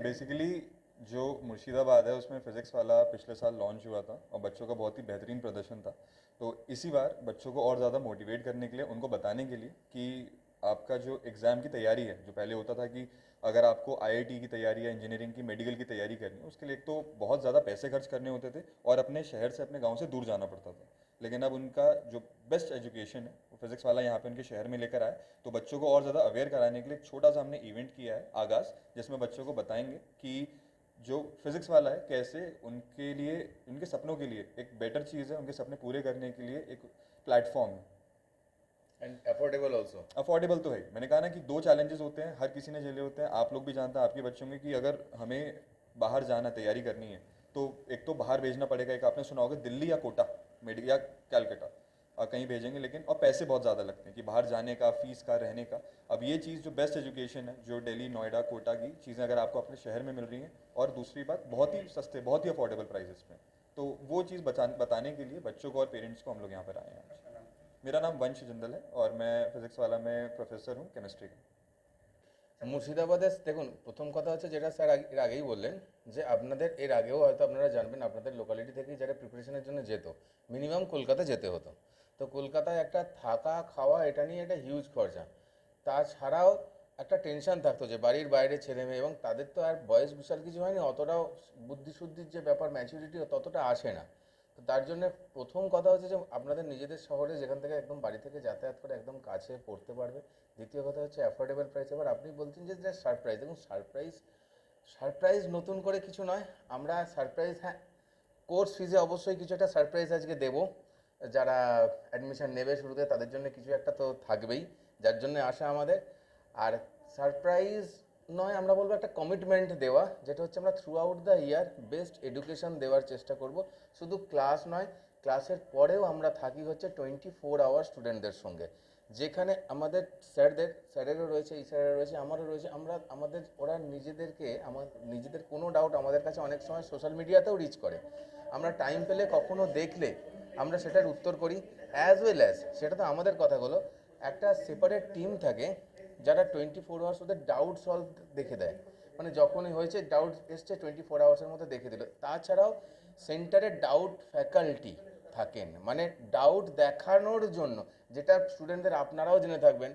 Basically जो मुर्शिदाबाद है, उसमें फिजिक्स वाला पिछले साल लॉन्च हुआ था और बच्चों का बहुत ही बेहतरीन प्रदर्शन था। तो इसी बार बच्चों को और ज़्यादा मोटिवेट करने के लिए, उनको बताने के लिए कि आपका जो एग्ज़ाम की तैयारी है, जो पहले होता था कि अगर आपको आईआईटी की तैयारी या इंजीनियरिंग की मेडिकल की तैयारी करनी है, उसके लिए एक तो बहुत ज़्यादा पैसे खर्च करने होते थे और अपने शहर से अपने गाँव से दूर जाना पड़ता था। लेकिन अब उनका जो बेस्ट एजुकेशन है फिजिक्स वाला यहाँ पे उनके शहर में लेकर आए तो बच्चों को और ज़्यादा अवेयर कराने के लिए एक छोटा सा हमने इवेंट किया है आगाज़ जिसमें बच्चों को बताएँगे कि जो फिजिक्स वाला है कैसे उनके लिए उनके सपनों के लिए एक बेटर चीज़ है उनके सपने पूरे करने के लिए एक प्लेटफॉर्म है। एंड अफोर्डेबल ऑल्सो अफोर्डेबल तो है मैंने कहा ना कि दो चैलेंजेस होते हैं हर किसी ने झेले होते हैं। आप लोग भी जानते हैं आपके बच्चों में कि अगर हमें बाहर जाना तैयारी करनी है तो एक तो बाहर भेजना पड़ेगा। एक आपने सुना होगा दिल्ली या कोटा मेडिकल या कैलकटा। कहीं भेजेंगे लेकिन और पैसे बहुत ज़्यादा लगते हैं कि बाहर जाने का फीस का रहने का अब ये चीज़ जो बेस्ट एजुकेशन है जो दिल्ली नोएडा कोटा की चीज़ें अगर आपको अपने शहर में मिल रही हैं और दूसरी बात बहुत ही सस्ते बहुत ही अफोर्डेबल प्राइजेस में तो वो चीज़ बचा बताने के लिए बच्चों को और पेरेंट्स को हम लोग यहाँ पर आए हैं मेरा नाम वंश जिंदल है और मैं फिजिक्स वाला में प्रोफेसर हूँ केमिस्ट्री का মুর্শিদাবাদে দেখুন প্রথম কথা হচ্ছে যেটা স্যার আগে- এর আগেই বললেন যে আপনাদের এর আগেও হয়তো আপনারা জানবেন আপনাদের লোকালিটি থেকেই যারা প্রিপারেশনের জন্য যেত মিনিমাম কলকাতা যেতে হতো তো কলকাতায় একটা থাকা, খাওয়া এটা নিয়ে একটা হিউজ খরচা। তাছাড়াও একটা টেনশন থাকতো যে বাড়ির বাইরে ছেলে মেয়ে এবং তাদের তো আর বয়স বিশাল কিছু হয়নি, অতটাও বুদ্ধিশুদ্ধির যে ব্যাপার ম্যাচুরিটি ততটা আসে না। তো তার জন্য প্রথম কথা হচ্ছে যে আপনাদের নিজেদের শহরে যেখান থেকে একদম বাড়ি থেকে যাতায়াত করে একদম কাছে পড়তে পারবে। দ্বিতীয় কথা হচ্ছে অ্যাফোর্ডেবল প্রাইস এবার আপনি বলছেন যে সারপ্রাইজ দেখুন সারপ্রাইজ সারপ্রাইজ নতুন করে কিছু নয়। আমরা সারপ্রাইজ হ্যাঁ কোর্স ফিজে অবশ্যই কিছু একটা সারপ্রাইজ আজকে দেব। যারা অ্যাডমিশন নেবে শুরুতে, তাদের জন্য কিছু একটা তো থাকবেই, যার জন্য আসা আমাদের। আর সারপ্রাইজ নয়, আমরা বলব একটা কমিটমেন্ট দেওয়া, যেটা হচ্ছে আমরা throughout the year best education দেওয়ার চেষ্টা করব। শুধু ক্লাস নয় ক্লাসের পরেও আমরা থাকি হচ্ছে টোয়েন্টি ফোর আওয়ার স্টুডেন্টদের সঙ্গে। যেখানে আমাদের স্যারদের, স্যারেরও রয়েছে, এই স্যারেরও রয়েছে, আমারও রয়েছে, আমরা, আমাদের, ওরা নিজেদেরকে, আমার, নিজেদের কোনো ডাউট আমাদের কাছে অনেক সময় সোশ্যাল মিডিয়াতেও রিচ করে। আমরা টাইম পেলে কখনো দেখলে আমরা সেটার উত্তর করি অ্যাজ ওয়েল অ্যাজ সেটা তো আমাদের কথাগুলো, একটা সেপারেট টিম থাকে যারা টোয়েন্টি ফোর আওয়ার্স ওদের ডাউট সলভ দেখে দেয়। মানে যখনই হয়েছে ডাউট এসছে টোয়েন্টি ফোর আওয়ার্সের মধ্যে দেখে দিল। তাছাড়াও সেন্টারে ডাউট ফ্যাকাল্টি থাকেন। মানে ডাউট দেখানোর জন্য, যেটা স্টুডেন্টদের আপনারাও জেনে থাকবেন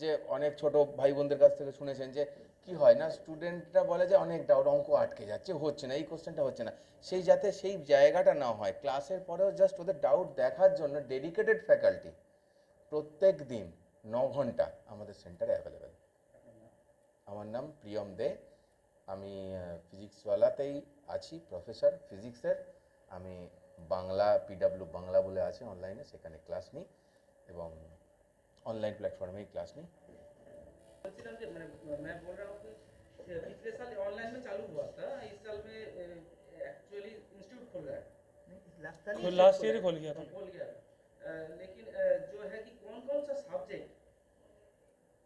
যে অনেক ছোট ভাই বোনদের কাছ থেকে শুনেছেন যে কি হয় না স্টুডেন্টরা বলে যে অনেক ডাউট অঙ্ক আটকে যাচ্ছে, হচ্ছে না, এই কোশ্চেনটা হচ্ছে না। সেই যাতে সেই জায়গাটা না হয় ক্লাসের পরেও জাস্ট ওদের ডাউট দেখার জন্য ডেডিকেটেড ফ্যাকাল্টি প্রত্যেক দিন ন ঘণ্টা আমাদের সেন্টারে অ্যাভেলেবেল আমার নাম প্রিয়ম দে, আমি ফিজিক্সওয়ালাতেই আছি প্রফেসর ফিজিক্সের আমি বাংলা পিডাব্লিউ বাংলা বলে আছে অনলাইনে সেখানে ক্লাস নিই এবং ऑनलाइन प्लेटफॉर्म में। चालू में लास्ट ईयर ही। तो खोल गया था। हाँ, खोल गया लेकिन जो है कि कौन कौन सा सब्जेक्ट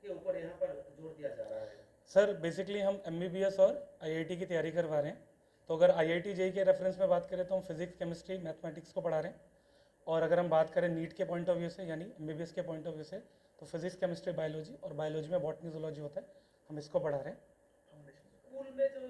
के ऊपर यहाँ पर ज़ोर दिया जा रहा है? सर बेसिकली हम एम और आई की तैयारी करवा रहे हैं। तो अगर आई आई टी के रेफरेंस में बात करें तो हम फिजिक्स केमिस्ट्री मैथमेटिक्स को पढ़ा रहे हैं। और अगर हम बात करें नीट के पॉइंट ऑफ़ व्यू से यानी एमबीबीएस के पॉइंट ऑफ़ व्यू से तो फिजिक्स केमिस्ट्री बायोलॉजी और बायोलॉजी में बॉटनी जोलॉजी होता है। हम इसको पढ़ा रहे हैं। स्कूल में जो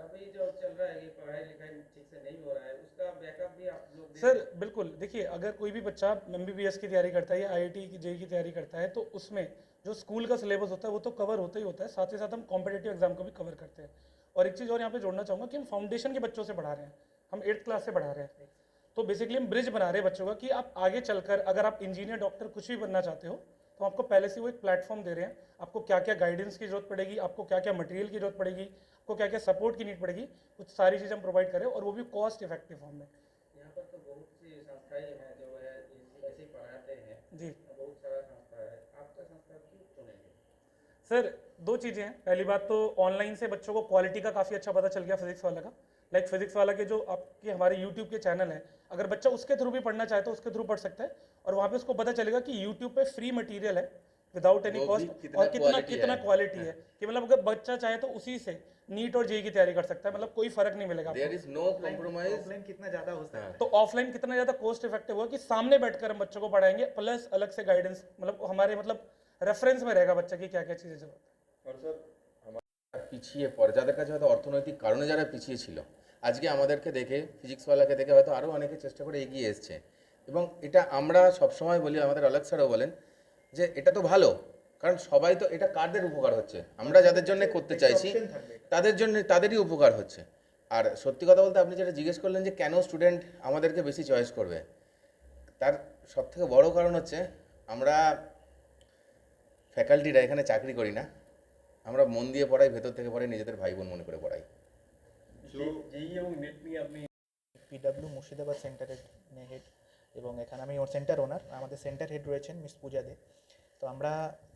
अभी जो चल रहा है ये पढ़ाई लिखाई ठीक से नहीं हो रहा है उसका बैकअप भी आप लोग सर बिल्कुल। देखिए अगर कोई भी बच्चा एमबीबीएस की तैयारी करता है या IIT की जेई की तैयारी करता है तो उसमें जो स्कूल का सिलेबस होता है वो तो कवर होता ही होता है। साथ ही साथ हम कॉम्पिटेटिव एग्ज़ाम को भी कवर करते हैं। और एक चीज़ और यहाँ पे जोड़ना चाहूँगा कि हम फाउंडेशन के बच्चों से पढ़ा रहे हैं। हम एट्थ क्लास से पढ़ा रहे हैं। तो बेसिकली हम ब्रिज बना रहे हैं बच्चों का कि आप आगे चलकर अगर आप इंजीनियर डॉक्टर कुछ भी बनना चाहते हो तो आपको पहले से वो एक प्लेटफॉर्म दे रहे हैं। आपको क्या क्या गाइडेंस की ज़रूरत पड़ेगी आपको क्या क्या मटेरियल की ज़रूरत पड़ेगी आपको क्या क्या सपोर्ट की नीड पड़ेगी कुछ सारी चीज़ हम प्रोवाइड करें और वो भी कॉस्ट इफ़ेक्टिव फॉर्म में। यहाँ पर तो बहुत सी संस्थाएँ हैं जो है ऐसे पढ़ाते हैं जी। बहुत सारा संस्था है। आपका संस्था क्यों चुनेंगे? सर दो चीज़ें हैं। पहली बात तो ऑनलाइन से बच्चों को क्वालिटी का काफ़ी अच्छा पता चल गया फिजिक्स वाला का। लाइक फिजिक्स वाला के जो आपके हमारे यूट्यूब के चैनल हैं अगर बच्चा उसके थ्रू भी पढ़ना चाहे तो उसके थ्रू पढ़ सकता है और वहाँ पे उसको पता चलेगा कि यूट्यूब पे फ्री मटेरियल है विदाउट एनी वो भी कॉस्ट कितना और कितना quality कितना है। क्वालिटी है कि मतलब अगर बच्चा चाहे तो उसी से नीट और जेई की तैयारी कर सकता है मतलब कोई फर्क नहीं मिलेगा आपको। There is no compromise offline कितना ज्यादा हो सकता है तो ऑफलाइन कितना ज़्यादा कॉस्ट इफेक्टिव होगा कि सामने बैठकर हम बच्चों को पढ़ाएंगे प्लस अलग से गाइडेंस मतलब हमारे मतलब रेफरेंस में रहेगा बच्चा की क्या क्या चीज़ें जरूरत है और सर পিছিয়ে পড়ে যাদের কাছে হয়তো অর্থনৈতিক কারণে যারা পিছিয়ে ছিল আজকে আমাদেরকে দেখে ফিজিক্সওয়ালাকে দেখে হয়তো আরও অনেকে চেষ্টা করে এগিয়ে এসছে। এবং এটা আমরা সবসময় বলি আমাদের অলেক স্যারও বলেন যে এটা তো ভালো কারণ সবাই তো এটা কাদের উপকার হচ্ছে? আমরা যাদের জন্য করতে চাইছি তাদের জন্য তাদেরই উপকার হচ্ছে। আর সত্যি কথা বলতে আপনি যেটা জিজ্ঞেস করলেন যে কেন স্টুডেন্ট আমাদেরকে বেশি চয়েস করবে? তার সবথেকে বড় কারণ হচ্ছে আমরা ফ্যাকাল্টিরা এখানে চাকরি করি না। আমরা মন দিয়ে পড়াই ভেতর থেকে পড়াই নিজেদের ভাই বোন মনে করে পড়াই। পিডাব্লিউ মুর্শিদাবাদ সেন্টারের হেড এবং এখানে আমি ওর সেন্টার ওনার আমাদের সেন্টার হেড রয়েছেন মিস পূজা দে। তো আমরা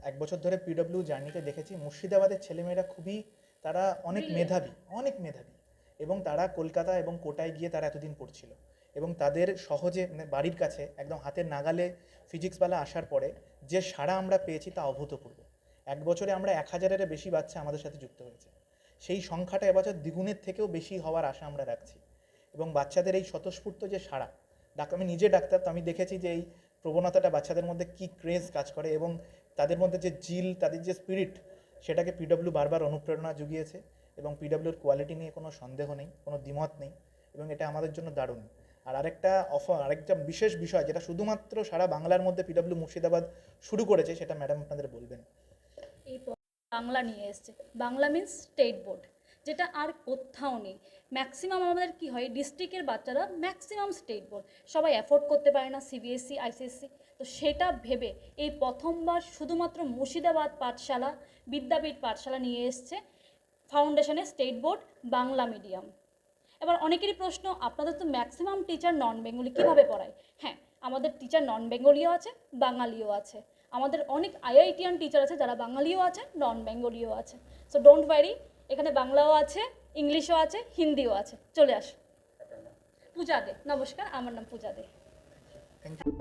এক বছর ধরে পিডাব্লিউ জার্নিতে দেখেছি মুর্শিদাবাদের ছেলেমেয়েরা খুবই তারা অনেক মেধাবী অনেক মেধাবী এবং তারা কলকাতা এবং কোটায় গিয়ে তারা এতদিন পড়ছিল এবং তাদের সহজে মানে বাড়ির কাছে একদম হাতের নাগালে ফিজিক্সওয়ালা আসার পরে যে সাড়া আমরা পেয়েছি তা অভূতপূর্ব। এক বছরে আমরা এক হাজারের বেশি বাচ্চা আমাদের সাথে যুক্ত হয়েছে। সেই সংখ্যাটা এবছর দ্বিগুণের থেকেও বেশি হওয়ার আশা আমরা রাখছি। এবং বাচ্চাদের এই স্বতঃস্ফূর্ত যে সাড়া, ডাক আমি নিজে ডাক্তার, তো আমি দেখেছি যে এই প্রবণতাটা বাচ্চাদের মধ্যে কী ক্রেজ কাজ করে এবং তাদের মধ্যে যে জিল, তাদের যে স্পিরিট সেটাকে পিডব্লিউ বারবার অনুপ্রেরণা জুগিয়েছে এবং পিডব্লিউর কোয়ালিটি নিয়ে কোনো সন্দেহ নেই, কোনো দ্বিমত নেই এবং এটা আমাদের জন্য দারুণ। আর আরেকটা অফার আরেকটা বিশেষ বিষয় যেটা শুধুমাত্র সারা বাংলার মধ্যে পিডব্লিউ মুর্শিদাবাদ শুরু করেছে সেটা ম্যাডাম আপনাদের বলবেন। বাংলা নিয়ে এসছে। বাংলা মিন্স স্টেট বোর্ড যেটা আর কোথাও নেই। ম্যাক্সিমাম আমাদের কি হয় ডিস্ট্রিক্টের বাচ্চারা ম্যাক্সিমাম স্টেট বোর্ড সবাই অ্যাফোর্ড করতে পারে না সিবিএসসি আইসিএসসি তো সেটা ভেবে এই প্রথমবার শুধুমাত্র মুর্শিদাবাদ পাঠশালা, বিদ্যাপীঠ পাঠশালা নিয়ে এসছে ফাউন্ডেশনে স্টেট বোর্ড বাংলা মিডিয়াম এবার অনেকেরই প্রশ্ন, আপনাদের তো ম্যাক্সিমাম টিচার নন বেঙ্গলি কীভাবে পড়ায়? হ্যাঁ আমাদের টিচার নন বেঙ্গলিও আছে, বাঙালিও আছে। আমাদের অনেক আইআইটিয়ান টিচার আছে যারা বাঙালিও আছে নন বেঙ্গলিও আছে। সো ডোন্ট ওয়ারি এখানে বাংলাও আছে ইংলিশও আছে, হিন্দিও আছে। চলে আস। পূজা দে। নমস্কার, আমার নাম পূজা দে। Thank you